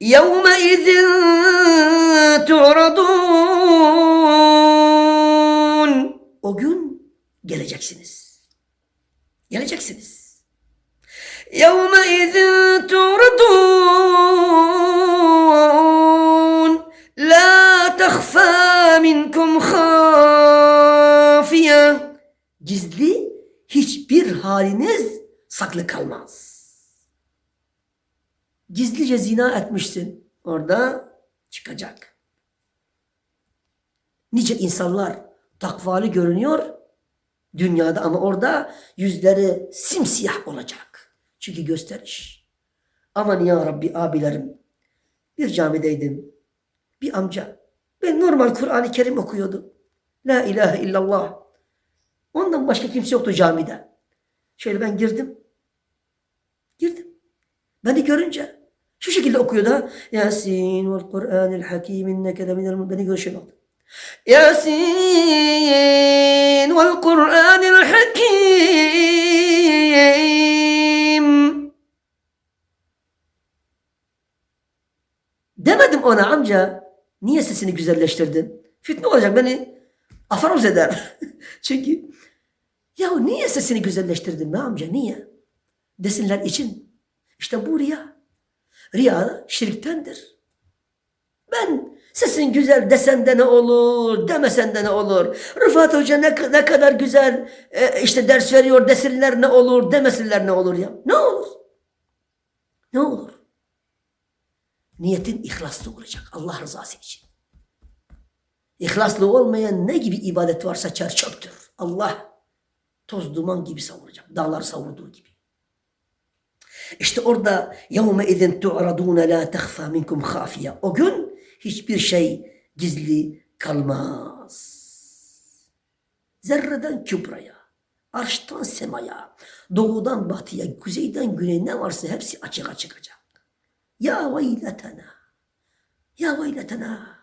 يَوْمَئِذٍ تُعْرَضُونَ O gün geleceksiniz. Geleceksiniz. يَوْمَئِذٍ تُعْرَضُونَ لَا تَخْفَى مِنْكُمْ خَافِيَةٌ Gizli hiçbir haliniz saklı kalmaz. Gizlice zina etmişsin. Orada çıkacak. Nice insanlar takvalı görünüyor dünyada ama orada yüzleri simsiyah olacak. Çünkü gösteriş. Aman ya Rabbi abilerim. Bir camideydim. Bir amca. Ben normal Kur'an-ı Kerim okuyordu. La ilahe illallah. Ondan başka kimse yoktu camide. Şöyle ben girdim. Girdim. Beni görünce şu şekilde okuyordu ha. Yasin vel Kur'anil hakim inneke de minel beni görüşe baktı. Yasin vel Kur'anil hakim. Demedim ona amca. Niye sesini güzelleştirdin? Fitne olacak beni afaroz eder. Çünkü ya niye sesini güzelleştirdin be amca niye? Desinler için. İşte bu riya. Riya şirktendir. Ben sesin güzel desen de ne olur, demesen de ne olur. Rıfat Hoca ne, ne kadar güzel e, işte ders veriyor desinler ne olur, demesinler ne olur ya. Ne olur? Ne olur? Niyetin ihlaslı olacak Allah rızası için. İhlaslı olmayan ne gibi ibadet varsa çer. Allah toz duman gibi savuracak. Dağlar savurduğu gibi. İşte orada yevme izin tu'radûne la tehfâ minkum khâfiye. O gün hiçbir şey gizli kalmaz. Zerreden kübraya, arştan semaya, doğudan batıya, kuzeyden güneye ne varsa hepsi açığa çıkacak. Ya veyletena, ya veyletena.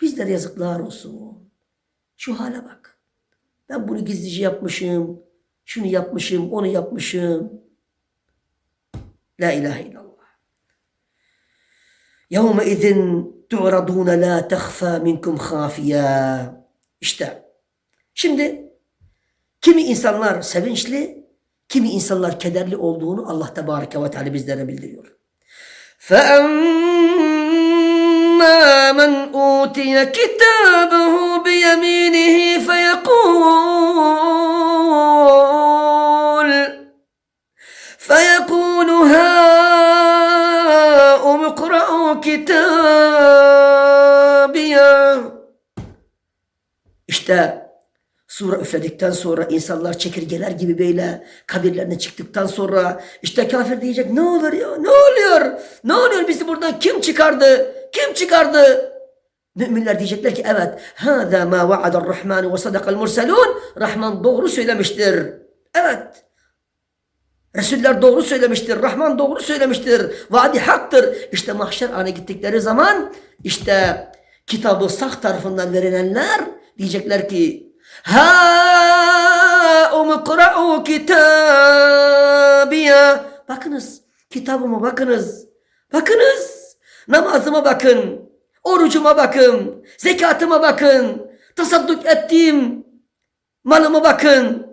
Bizlere yazıklar olsun. Şu hale bak. Ben bunu gizlice yapmışım. Şunu yapmışım, onu yapmışım. La ilahe illallah. Yevme izin tu'radûne la tehfâ minkum khâfiyâ. İşte. Şimdi kimi insanlar sevinçli, kimi insanlar kederli olduğunu Allah Tebareke ve Teala bizlere bildiriyor. فأما من أوتي كتابه بيمينه İşte sura üfledikten sonra insanlar çekirgeler gibi böyle kabirlerine çıktıktan sonra işte kafir diyecek ne olur ya ne oluyor ne oluyor bizi buradan kim çıkardı kim çıkardı Müminler diyecekler ki evet hâzâ mâ va'adar rahmân ve sadakal murselûn Rahman doğru söylemiştir. Evet. Resuller doğru söylemiştir. Rahman doğru söylemiştir. Vaadi haktır. İşte mahşer anı gittikleri zaman işte kitabı sağ tarafından verilenler diyecekler ki Ha umqra'u kitabiya Bakınız kitabıma bakınız. Bakınız namazıma bakın. Orucuma bakın. Zekatıma bakın. Tasadduk ettiğim malıma bakın.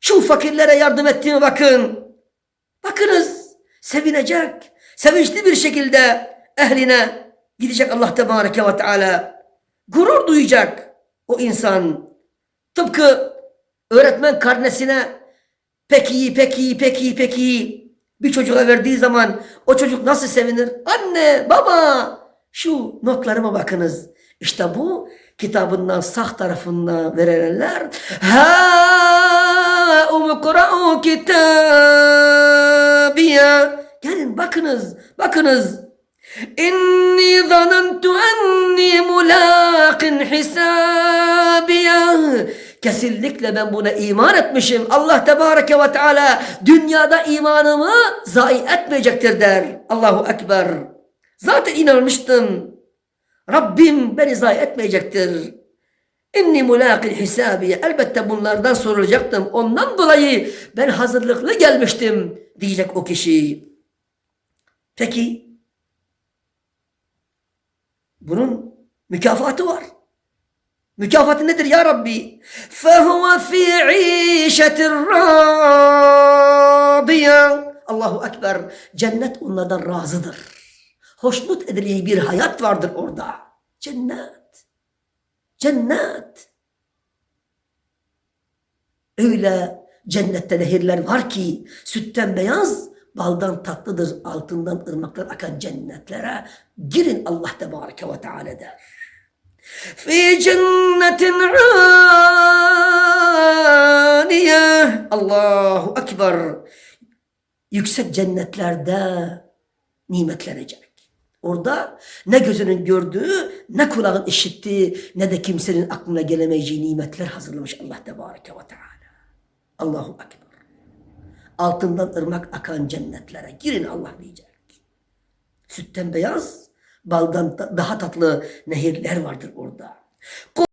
Şu fakirlere yardım ettiğime bakın. Bakınız sevinecek. Sevinçli bir şekilde ehline gidecek Allah Tebareke ve Teala. Gurur duyacak o insan. Tıpkı öğretmen karnesine pek iyi, pek iyi, pek iyi, pek iyi bir çocuğa verdiği zaman o çocuk nasıl sevinir? Anne, baba şu notlarıma bakınız. İşte bu kitabından sağ tarafından verilenler ha umqra'u kitabiya gelin bakınız bakınız inni zanantu enni mulaqin hisabiya Kesinlikle ben buna iman etmişim. Allah Tebareke ve Teala dünyada imanımı zayi etmeyecektir der. Allahu Ekber. Zaten inanmıştım. Rabbim beni zayi etmeyecektir. İnni mulaqil hisabiye. Elbette bunlardan sorulacaktım. Ondan dolayı ben hazırlıklı gelmiştim diyecek o kişi. Peki Bunun mükafatı var. Mükafatı nedir ya Rabbi? فَهُوَ فِي عِيشَةٍ رَاضِيَةٍ Allahu Ekber. Cennet onlardan razıdır. Hoşnut edildiği bir hayat vardır orada. Cennet. Cennet. Öyle cennette nehirler var ki sütten beyaz, baldan tatlıdır, altından ırmaklar akan cennetlere girin Allah Tebareke ve Teala der. Fi cennetin âniye. Allahu Ekber. Yüksek cennetlerde nimetlenecek. Orada ne gözünün gördüğü, ne kulağın işittiği, ne de kimsenin aklına gelemeyeceği nimetler hazırlamış Allah Tebareke ve Teala. Allahu Ekber. Altından ırmak akan cennetlere girin Allah diyecek. Sütten beyaz, baldan da- daha tatlı nehirler vardır orada.